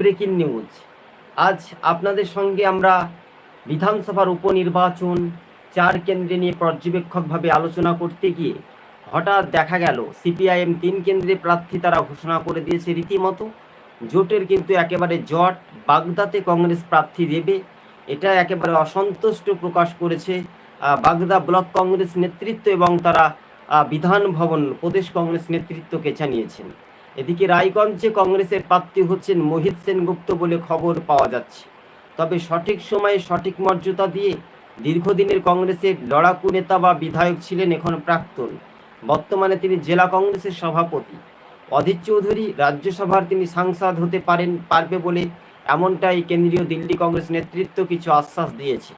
Breaking news. আজ আপনাদের সঙ্গে আমরা বিধানসভার উপনির্বাচন, চার কেন্দ্রে নিয়ে পর্যবেক্ষকভাবে আলোচনা করতে গিয়ে হঠাৎ দেখা গেল, সিপিআইএম তিন কেন্দ্রে প্রার্থী তারা ঘোষণা করে দিয়েছে রীতিমতো। জোটের কিন্তু একেবারে জট, বাগদাতে কংগ্রেস প্রার্থী দেবে, এটা একেবারে অসন্তুষ্ট প্রকাশ করেছে বাগদা ব্লক কংগ্রেস নেতৃত্ব এবং তারা বিধান ভবন, প্রদেশ কংগ্রেস নেতৃত্বকে জানিয়েছেন। এদিকে রায়গঞ্জে কংগ্রেসের প্রার্থী হচ্ছেন মোহিত সেনগুপ্ত বলে খবর পাওয়া যাচ্ছে। তবে সঠিক সময়ে সঠিক মর্যাদা দিয়ে দীর্ঘদিনের কংগ্রেসের লড়াকু নেতা বা বিধায়ক ছিলেন এখন প্রাক্তন। বর্তমানে তিনি জেলা কংগ্রেসের সভাপতি। অধীর চৌধুরী রাজ্যসভার তিনি সাংসদ হতে পারেন, পারবে বলে এমনটাই কেন্দ্রীয় দিল্লি কংগ্রেস নেতৃত্ব কিছু আশ্বাস দিয়েছে।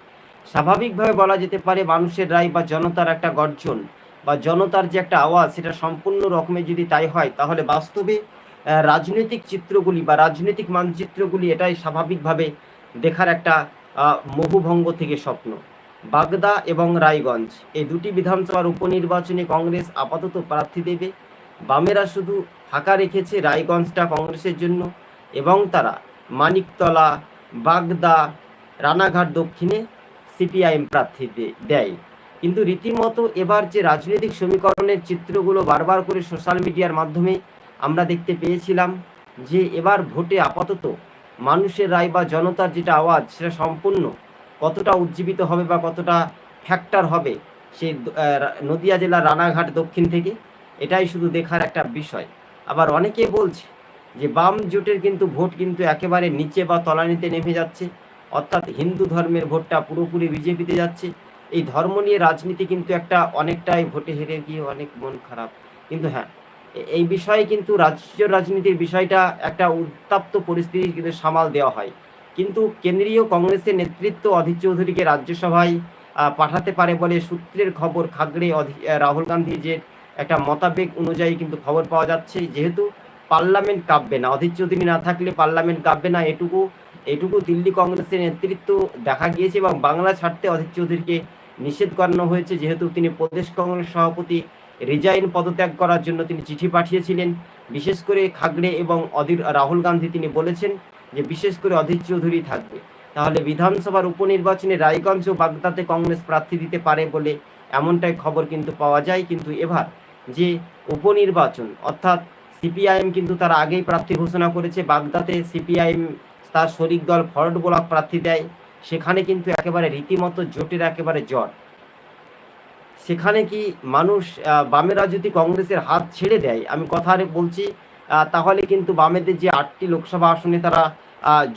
স্বাভাবিকভাবে বলা যেতে পারে, মানুষের রায় বা জনতার একটা গর্জন। বা জনতার যে একটা আওয়াজ, সেটা সম্পূর্ণ রকমে যদি তাই হয়, তাহলে বাস্তবে রাজনৈতিক চিত্রগুলি বা রাজনৈতিক মানচিত্রগুলি এটাই স্বাভাবিকভাবে দেখার একটা মহুভঙ্গ থেকে স্বপ্ন। বাগদা এবং রায়গঞ্জ, এই দুটি বিধানসভার উপনির্বাচনে কংগ্রেস আপাতত প্রার্থী দেবে। বামেরা শুধু ফাঁকা রেখেছে রায়গঞ্জটা কংগ্রেসের জন্য, এবং তারা মানিকতলা, বাগদা, রানাঘাট দক্ষিণে সিপিআইএম প্রার্থী দেয়। কিন্তু রীতিমতো এবার যে রাজনৈতিক সমীকরণের চিত্রগুলো বারবার করে সোশ্যাল মিডিয়ার মাধ্যমে আমরা দেখতে পেয়েছিলাম যে এবার ভোটে আপাতত মানুষের রায় বা জনতার যেটা আওয়াজ সেটা সম্পূর্ণ কতটা উজ্জীবিত হবে বা কতটা ফ্যাক্টর হবে সেই নদিয়া জেলার রানাঘাট দক্ষিণ থেকে, এটাই শুধু দেখার একটা বিষয়। আবার অনেকে বলছে যে বাম জোটের কিন্তু ভোট কিন্তু একেবারে নিচে বা তলানিতে নেমে যাচ্ছে, অর্থাৎ হিন্দু ধর্মের ভোটটা পুরোপুরি বিজেপিতে যাচ্ছে। এই ধর্ম নিয়ে রাজনীতি কিন্তু একটা অনেকটাই ভোটে হেরে গিয়ে অনেক মন খারাপ। কিন্তু হ্যাঁ এই বিষয়ে কিন্তু রাজ্য রাজনীতির বিষয়টা একটা উত্তাপ্ত পরিস্থিতি কিন্তু সামাল দেওয়া হয়। কিন্তু কেন্দ্রীয় কংগ্রেসের নেতৃত্ব অধীর চৌধুরীকে রাজ্যসভায় পাঠাতে পারে বলে সূত্রের খবর খাগড়ে রাহুল গান্ধী যে একটা মতাবেগ অনুযায়ী কিন্তু খবর পাওয়া যাচ্ছে। যেহেতু পার্লামেন্ট কাঁপবে না, অধীর চৌধুরী না থাকলে পার্লামেন্ট কাঁপবে না, এটুকু এটুকু দিল্লি কংগ্রেসের নেতৃত্ব দেখা গিয়েছে এবং বাংলা ছাড়তে অধীর চৌধুরীকে নিষেধ করানো হয়েছে, যেহেতু তিনি প্রদেশ কংগ্রেস সভাপতি রিজাইন পদত্যাগ করার জন্য তিনি চিঠি পাঠিয়েছিলেন। বিশেষ করে খাগড়ে এবং অধীর রাহুল গান্ধী তিনি বলেছেন যে, বিশেষ করে অধীর চৌধুরী থাকবে। তাহলে বিধানসভার উপনির্বাচনে রায়গঞ্জ ও বাগদাতে কংগ্রেস প্রার্থী দিতে পারে বলে এমনটাই খবর কিন্তু পাওয়া যায়। কিন্তু এবার যে উপনির্বাচন, অর্থাৎ সিপিআইএম কিন্তু তার আগেই প্রার্থী ঘোষণা করেছে। বাগদাতে সিপিআইএম তার শরিক দল ফরওয়ার্ড ব্লক প্রার্থী দেয়। সেখানে কিন্তু একেবারে রীতিমতো জোটের একেবারে জট সেখানে কি মানুষ বামেরা যদি কংগ্রেসের হাত ছেড়ে দেয়, আমি কথা বলছি তাহলে কিন্তু বামেদের যে আটটি লোকসভা আসনে তারা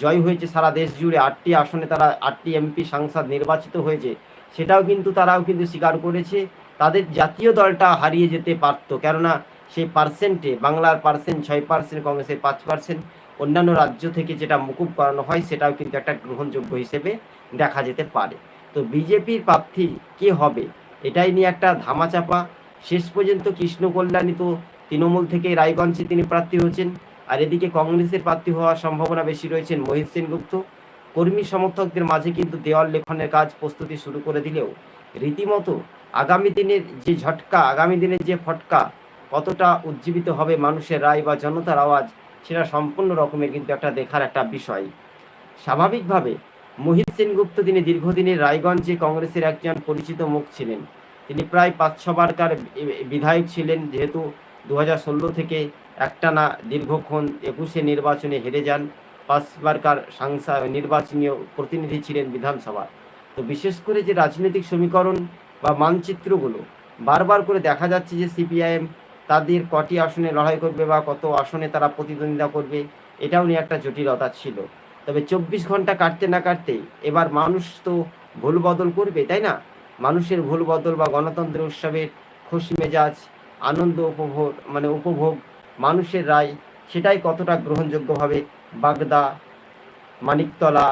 জয় হয়েছে, সারা দেশ জুড়ে আটটি আসনে তারা, আটটি এমপি সাংসদ নির্বাচিত হয়েছে। সেটাও কিন্তু তারাও কিন্তু স্বীকার করেছে, তাদের জাতীয় দলটা হারিয়ে যেতে পারতো, কেননা সেই পার্সেন্টে বাংলার পার্সেন্ট ছয় পার্সেন্ট কংগ্রেসের পাঁচ পার্সেন্ট অন্যান্য রাজ্য থেকে যেটা মুকুব করানো হয়, সেটাও কিন্তু একটা গ্রহণযোগ্য হিসেবে দেখা যেতে পারে। তো বিজেপির প্রার্থী কে হবে, এটাই নিয়ে একটা ধামাচাপা। শেষ পর্যন্ত কৃষ্ণ কল্যাণী তো তৃণমূল থেকে রায়গঞ্জে তিনি প্রার্থী হয়েছেন, আর এদিকে কংগ্রেসের প্রার্থী হওয়ার সম্ভাবনা বেশি রয়েছেন মোহিত সেনগুপ্ত। কর্মী সমর্থকদের মাঝে কিন্তু দেওয়াল লেখনের কাজ প্রস্তুতি শুরু করে দিলেও রীতিমতো আগামী দিনের যে ঝটকা, আগামী দিনের যে ফটকা, কতটা উজ্জীবিত হবে মানুষের রায় বা জনতার আওয়াজ সেটা সম্পূর্ণ রকমের কিন্তু একটা দেখার একটা বিষয়। স্বাভাবিকভাবে মোহিত সেনগুপ্ত তিনি দীর্ঘদিনের রায়গঞ্জে কংগ্রেসের একজন পরিচিত মুখ ছিলেন। তিনি প্রায় পাঁচ ছবারকার বিধায়ক ছিলেন, যেহেতু দু থেকে একটানা দীর্ঘক্ষণ একুশে নির্বাচনে হেরে যান। পাঁচবারকার সাংসদ নির্বাচনীয় প্রতিনিধি ছিলেন বিধানসভা। তো বিশেষ করে যে রাজনৈতিক সমীকরণ বা মানচিত্রগুলো, বারবার করে দেখা যাচ্ছে যে সিপিআইএম তাদের কটি আসনে লড়াই করবে বা কত আসনে তারা প্রতিদ্বন্দ্বিতা করবে, এটাও নিয়ে একটা জটিলতা ছিল। তবে চব্বিশ ঘণ্টা কাটতে না কাটতে এবার মানুষ তো ভুল বদল করবে, তাই না? মানুষের ভুল বদল বা গণতন্ত্র উৎসবের খুশি মেজাজ, আনন্দ উপভোগ মানে উপভোগ, মানুষের রায়, সেটাই কতটা গ্রহণযোগ্যভাবে বাগদা, মানিকতলা,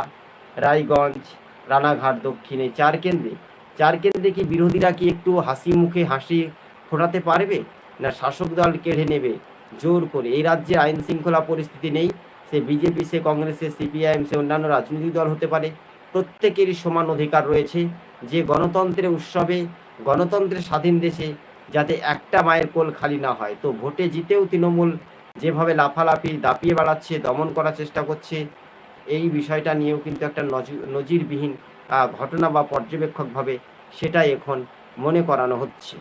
রায়গঞ্জ, রানাঘাট, দক্ষিণে চার কেন্দ্রে। চার কেন্দ্রে কি বিরোধীরা কি একটু হাসি মুখে হাসি ফোটাতে পারবে? না শাসক দল কেড়ে নেবে। জোর করে। এই রাজ্যে আইন শৃঙ্খলা পরিস্থিতি নেই। সে বিজেপি, সে কংগ্রেস সে সিপিআইএম, সে অন্যান্য রাজনৈতিক দল হতে পারে। প্রত্যেকেরই সমান অধিকার রয়েছে। যে গণতন্ত্রের উৎসবে, গণতন্ত্রের স্বাধীন দেশে যাতে একটা মায়ের কোল খালি না হয়, তো ভোটে জিতেও তৃণমূল যেভাবে লাফালাফি দাপিয়ে বেড়াচ্ছে, দমন করার চেষ্টা করছে, এই বিষয়টা নিয়েও কিন্তু একটা নজি- নজিরবিহীন ঘটনা বা পর্যবেক্ষকভাবে সেটাই এখন মনে করানো হচ্ছে।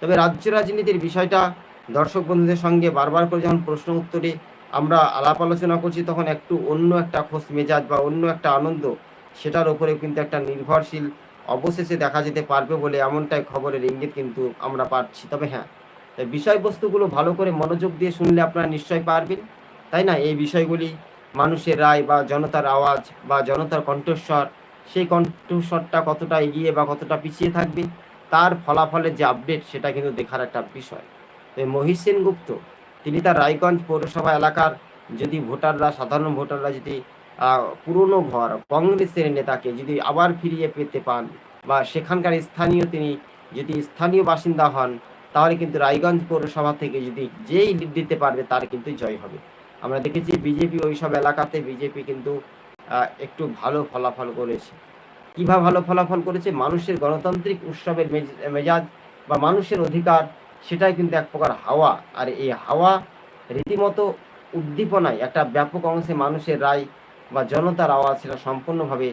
তবে রাজ্য রাজনীতির বিষয়টা দর্শক বন্ধুদের সঙ্গে বারবার করে যখন প্রশ্ন উত্তরে আমরা আলাপ আলোচনা করছি, তখন একটু অন্য একটা খোঁজ মেজাজ বা অন্য একটা আনন্দ সেটার উপরে কিন্তু একটা নির্ভরশীল অবশেষে দেখা যেতে পারবে বলে এমনটাই খবরের ইঙ্গিত কিন্তু আমরা পাচ্ছি। তবে হ্যাঁ বিষয়বস্তুগুলো ভালো করে মনোযোগ দিয়ে শুনলে আপনারা নিশ্চয় পারবেন। তাই না? এই বিষয়গুলি মানুষের রায় বা জনতার আওয়াজ বা জনতার কণ্ঠস্বর, সেই কণ্ঠস্বরটা কতটা এগিয়ে বা কতটা পিছিয়ে থাকবে তার ফলাফলের যে আপডেট সেটা কিন্তু দেখার একটা বিষয়। তো মহিষ সেনগুপ্ত, তিনি তার রায়গঞ্জ পৌরসভা এলাকার যদি ভোটাররা, সাধারণ ভোটাররা যদি পুরনো ঘর কংগ্রেসের নেতাকে যদি আবার ফিরিয়ে পেতে পান বা সেখানকার স্থানীয় তিনি যদি স্থানীয় বাসিন্দা হন, তাহলে কিন্তু রায়গঞ্জ পৌরসভা থেকে যদি যেই লিড দিতে পারবে তার কিন্তু জয় হবে। আমরা দেখেছি বিজেপি ওইসব এলাকাতে বিজেপি কিন্তু একটু ভালো ফলাফল করেছে। কীভাবে ভালো ফলাফল করেছে, মানুষের গণতান্ত্রিক উৎসবের মেজাজ বা মানুষের অধিকার, সেটাই কিন্তু এক প্রকার হাওয়া। আর এই হাওয়া রীতিমতো উদ্দীপনায় একটা ব্যাপক অংশে মানুষের রায় বা জনতার আওয়াজ সেটা সম্পূর্ণভাবে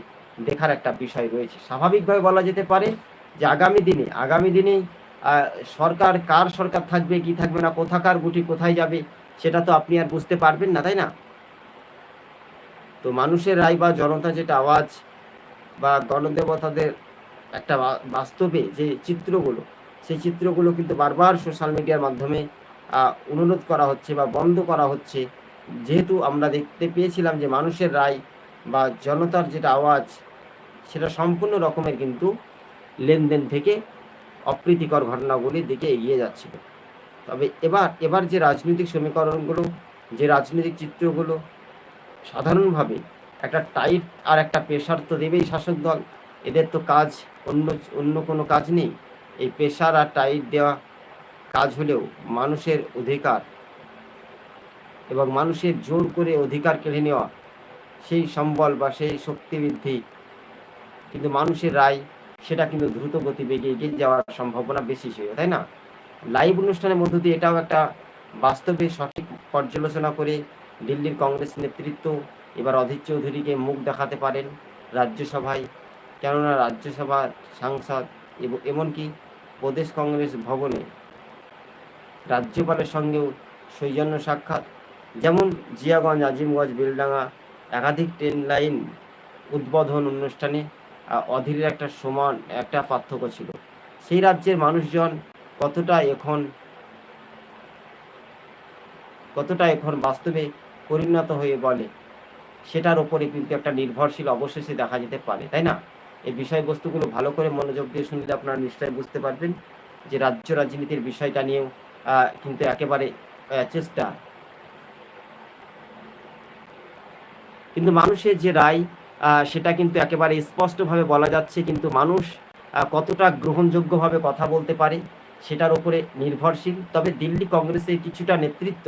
দেখার একটা বিষয় রয়েছে। স্বাভাবিকভাবে বলা যেতে পারে যে আগামী দিনে আগামী দিনে সরকার কার সরকার থাকবে, কি থাকবে না, কোথাকার গুটি কোথায় যাবে, সেটা তো আপনি আর বুঝতে পারবেন না, তাই না? তো মানুষের রায় বা জনতা যেটা আওয়াজ বা গণদেবতাদের একটা বাস্তবে যে চিত্রগুলো, সেই চিত্রগুলো কিন্তু বারবার সোশ্যাল মিডিয়ার মাধ্যমে অনুরোধ করা হচ্ছে বা বন্ধ করা হচ্ছে। যেহেতু আমরা দেখতে পেয়েছিলাম যে মানুষের রায় বা জনতার যেটা আওয়াজ, সেটা সম্পূর্ণ রকমের কিন্তু লেনদেন থেকে অপ্রীতিকর ঘটনাগুলির দিকে এগিয়ে যাচ্ছিল। তবে এবার এবার যে রাজনৈতিক সমীকরণগুলো, যে রাজনৈতিক চিত্রগুলো, সাধারণভাবে একটা টাইট আর একটা প্রেশার তো দেবেই শাসক দল। এদের তো কাজ অন্য অন্য কোনো কাজ নেই। এই প্রেশার আর টাইট দেওয়া কাজ হলেও মানুষের অধিকার এবং মানুষের জোর করে অধিকার কেড়ে নেওয়া, সেই সম্বল বা সেই শক্তি বৃদ্ধি। কিন্তু মানুষের রায়, সেটা কিন্তু দ্রুত গতিবেগে এগিয়ে যাওয়ার সম্ভাবনা বেশি ছিল, তাই না? লাইভ অনুষ্ঠানের মধ্য দিয়ে এটাও একটা বাস্তবে সঠিক পর্যালোচনা করে দিল্লির কংগ্রেস নেতৃত্ব এবার অধীর চৌধুরীকে মুখ দেখাতে পারেন রাজ্যসভায়। কেননা রাজ্যসভার সাংসদ এবং এমনকি প্রদেশ কংগ্রেস ভবনে রাজ্যপালের সঙ্গেও সৌজন্য সাক্ষাৎ। যেমন জিয়াগঞ্জ, আজিমগঞ্জ, বেলডাঙ্গা একাধিক ট্রেন লাইন উদ্বোধন অনুষ্ঠানে অধীরের একটা সমান, একটা পার্থক্য ছিল। সেই রাজ্যের মানুষজন কতটা এখন কতটা এখন বাস্তবে পরিণত হয়ে বলে? সেটার উপরে কিন্তু একটা নির্ভরশীল অবশেষে দেখা যেতে পারে, তাই না? এই বিষয়বস্তুগুলো ভালো করে মনোযোগ দিয়ে শুনলে আপনারা নিশ্চয়ই বুঝতে পারবেন যে রাজ্য রাজনীতির বিষয়টা নিয়েও কিন্তু একেবারে চেষ্টা। কিন্তু মানুষের যে রায় সেটা কিন্তু একেবারে স্পষ্টভাবে বলা যাচ্ছে, কিন্তু মানুষ কতটা গ্রহণযোগ্যভাবে কথা বলতে পারে, সেটার উপরে নির্ভরশীল। তবে দিল্লি কংগ্রেসের কিছুটা নেতৃত্ব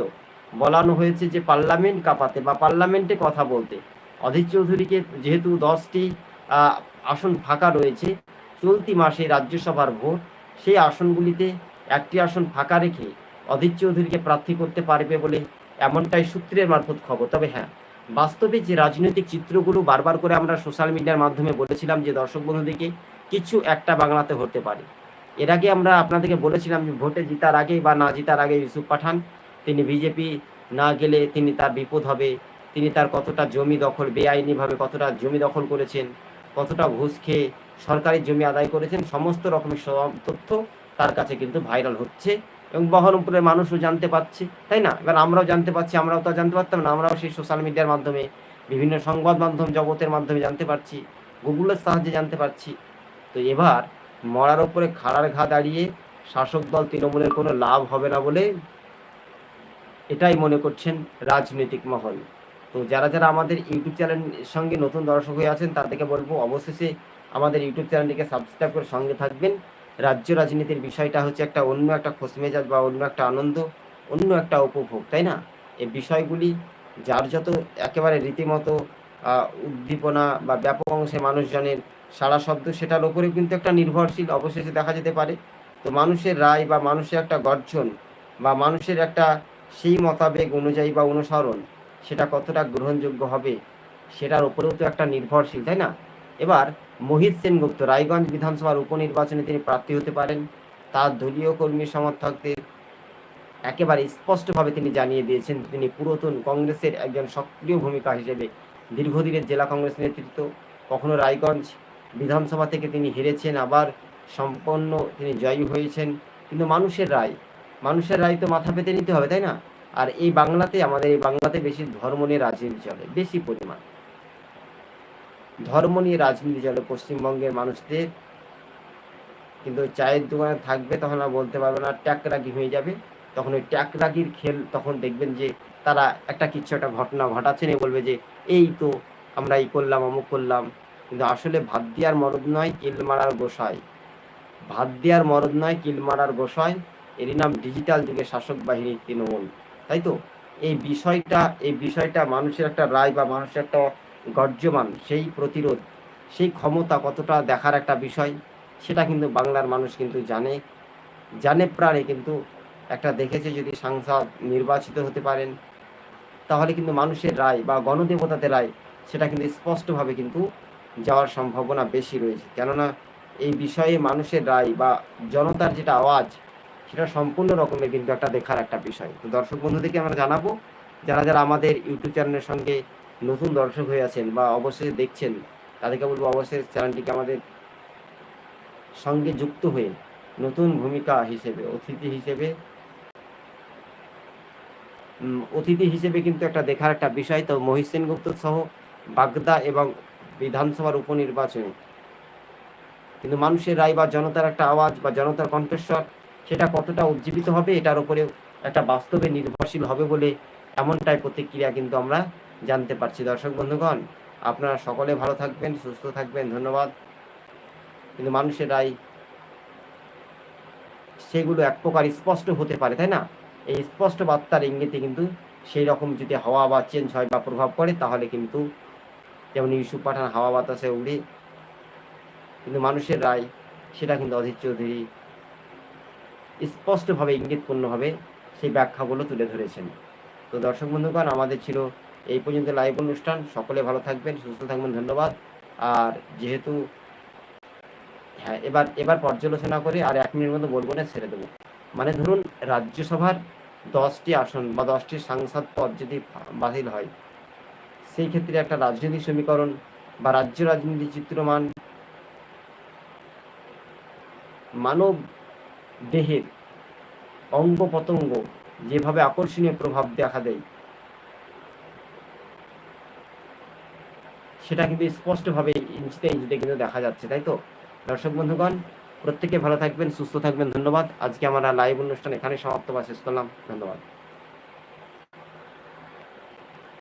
বলানো হয়েছে যে পার্লামেন্ট কাঁপাতে বা পার্লামেন্টে কথা বলতে। অধীর চৌধুরীকে যেহেতু দশটি আসন ফাঁকা রয়েছে, চলতি মাসে রাজ্যসভার ভোট, সেই আসনগুলিতে একটি আসন ফাঁকা রেখে অধীর চৌধুরীকে প্রার্থী করতে পারবে বলে এমনটাই সূত্রের মারফত খবর। তবে হ্যাঁ বাস্তবে যে রাজনৈতিক চিত্রগুলো বারবার করে আমরা সোশ্যাল মিডিয়ার মাধ্যমে বলেছিলাম যে দর্শক বন্ধুদিকে কিছু একটা বাংলাতে হতে পারে। এর আগে আমরা আপনাদেরকে বলেছিলাম যে ভোটে জিতার আগে বা না জিতার আগে ইউসুফ পাঠান তিনি বিজেপি না গেলে তিনি তার বিপদ হবে। তিনি তার কতটা জমি দখল, বেআইনিভাবে কতটা জমি দখল করেছেন, কতটা ঘুষ খেয়ে সরকারি জমি আদায় করেছেন, সমস্ত রকমের তথ্য তার কাছে কিন্তু ভাইরাল হচ্ছে এবং বহরমপুরের মানুষও জানতে পারছে, তাই না? এবার আমরাও জানতে পারছি, আমরাও তো জানতে পারতাম না, আমরাও সেই সোশ্যাল মিডিয়ার মাধ্যমে, বিভিন্ন সংবাদ মাধ্যম জগতের মাধ্যমে জানতে পারছি, গুগলের সাহায্যে জানতে পারছি। তো এবার মরার ওপরে খাড়ার ঘা দাঁড়িয়ে শাসক দল তৃণমূলের কোনো লাভ হবে না বলে এটাই মনে করছেন রাজনৈতিক মহল। তো যারা যারা আমাদের ইউটিউব চ্যানেলের সঙ্গে নতুন দর্শক হয়ে আছেন, তাদেরকে বলব অবশেষে আমাদের ইউটিউব চ্যানেলটিকে সাবস্ক্রাইব করে সঙ্গে থাকবেন। রাজ্য রাজনীতির বিষয়টা হচ্ছে একটা অন্য একটা খোসমেজাজ বা অন্য একটা আনন্দ, অন্য একটা উপভোগ, তাই না? এই বিষয়গুলি যার যত একেবারে রীতিমতো উদ্দীপনা বা ব্যাপক অংশে মানুষজনের সারা শব্দ, সেটার ওপরেও কিন্তু একটা নির্ভরশীল অবশেষে দেখা যেতে পারে। তো মানুষের রায় বা মানুষের একটা গর্জন বা মানুষের একটা সেই মতাবেগ অনুযায়ী বা অনুসরণ সেটা কতটা গ্রহণযোগ্য হবে সেটার উপরেও তো একটা নির্ভরশীল, তাই না? এবার মোহিত সেনগুপ্ত রায়গঞ্জ বিধানসভার উপনির্বাচনে তিনি প্রার্থী হতে পারেন। তার দলীয় কর্মী সমর্থকদের একেবারে স্পষ্টভাবে তিনি জানিয়ে দিয়েছেন তিনি পুরাতন কংগ্রেসের একজন সক্রিয় ভূমিকা হিসেবে দীর্ঘদিনের জেলা কংগ্রেস নেতৃত্ব। কখনো রায়গঞ্জ বিধানসভা থেকে তিনি হেরেছেন, আবার সম্পন্ন তিনি জয়ী হয়েছেন। কিন্তু মানুষের রায় মানুষের রায় তো মাথা পেতে নিতে হবে, তাই না? আর এই বাংলাতে, আমাদের এই বাংলাতে বেশি ধর্ম নিয়ে রাজনীতি চলে, বেশি পরিমাণ। ধর্ম নিয়ে রাজনীতি চলে পশ্চিমবঙ্গের মানুষদের। কিন্তু চায়ের দোকানে থাকবে তখন আর বলতে পারবে না, ট্যাকরাগি হয়ে যাবে। তখন ওই ট্যাকরাগির খেল, তখন দেখবেন যে তারা একটা কিছু একটা ঘটনা ঘটাচ্ছে নিয়ে বলবে যে, এই তো আমরা এই করলাম, অমুক করলাম। কিন্তু আসলে ভাত দেওয়ার মরদ নয় কিল মারার গোসাই। ভাত দেওয়ার মরদ নয় কিল মারার গোসাই। এরই নাম ডিজিটাল যুগের শাসক বাহিনী তৃণমূল। তাই তো? এই বিষয়টা এই বিষয়টা মানুষের একটা রায় বা মানুষের একটা গর্জমান, সেই প্রতিরোধ, সেই ক্ষমতা কতটা দেখার একটা বিষয়, সেটা কিন্তু বাংলার মানুষ কিন্তু জানে। জানে প্রাণে কিন্তু একটা দেখেছে যদি সাংসদ নির্বাচিত হতে পারেন, তাহলে কিন্তু মানুষের রায় বা গণদেবতাদের রায়, সেটা কিন্তু স্পষ্টভাবে কিন্তু যাওয়ার সম্ভাবনা বেশি রয়েছে। কেননা এই বিষয়ে মানুষের রায় বা জনতার যেটা আওয়াজ সেটা সম্পূর্ণ রকমের কিন্তু একটা দেখার একটা বিষয়। তো দর্শক বন্ধুদেরকে আমরা জানাব, যারা যারা আমাদের ইউটিউব চ্যানেলের সঙ্গে নতুন দর্শক হয়ে আছেন বা অবশ্যই দেখছেন, তাদেরকে বলব অবশ্যই চ্যানেলটিকে আমাদের সঙ্গে যুক্ত হয়ে নতুন ভূমিকা হিসেবে, অতিথি হিসেবে অতিথি হিসেবে কিন্তু একটা দেখার একটা বিষয়। তো মহিষ সেনগুপ্ত সহ বাগদা এবং বিধানসভার উপনির্বাচনে কিন্তু মানুষের রায় বা জনতার একটা আওয়াজ বা জনতার কণ্ঠস্বর সেটা কতটা উজ্জীবিত হবে, এটার উপরে একটা বাস্তবে নির্ভরশীল হবে বলে এমনটাই প্রতিক্রিয়া কিন্তু আমরা জানতে পারছি। দর্শক বন্ধুগণ, আপনারা সকলে ভালো থাকবেন, সুস্থ থাকবেন, ধন্যবাদ। কিন্তু মানুষের রায় সেগুলো এক প্রকার স্পষ্ট হতে পারে, তাই না? এই স্পষ্ট বার্তার ইঙ্গিতে কিন্তু সেই রকম যদি হাওয়া বা চেঞ্জ হয় বা প্রভাব পড়ে, তাহলে কিন্তু যেমন ইউসুফ পাঠান হাওয়া বাতাসে উড়ে, কিন্তু মানুষের রায় সেটা কিন্তু অধীর চৌধুরী স্পষ্টভাবে, ইঙ্গিতপূর্ণভাবে সেই ব্যাখ্যাগুলো তুলে ধরেছেন। তো দর্শক বন্ধুগণ, আমাদের ছিল এই পর্যন্ত লাইভ অনুষ্ঠান। সকলে ভালো থাকবেন, সুস্থ থাকবেন, ধন্যবাদ। আর যেহেতু হ্যাঁ এবার এবার পর্যালোচনা করে আর এক মিনিট মতো বলব না, ছেড়ে দেবো। মানে ধরুন, রাজ্যসভার দশটি আসন বা দশটি সাংসদ পদ যদি বাতিল হয়, সেই ক্ষেত্রে একটা রাজনৈতিক সমীকরণ বা রাজ্য রাজনীতি চিত্রমান, মানব দেহের অঙ্গ পতঙ্গ যেভাবে আকর্ষণীয় প্রভাব দেখা দেয়, সেটা কিন্তু স্পষ্টভাবে ইঞ্চিতে ইঞ্চিতে কিন্তু দেখা যাচ্ছে, তাই তো? দর্শক বন্ধুগণ, প্রত্যেকে ভালো থাকবেন, সুস্থ থাকবেন, ধন্যবাদ। আজকে আমরা লাইভ অনুষ্ঠান এখানে সমাপ্ত বা শেষ করলাম। ধন্যবাদ।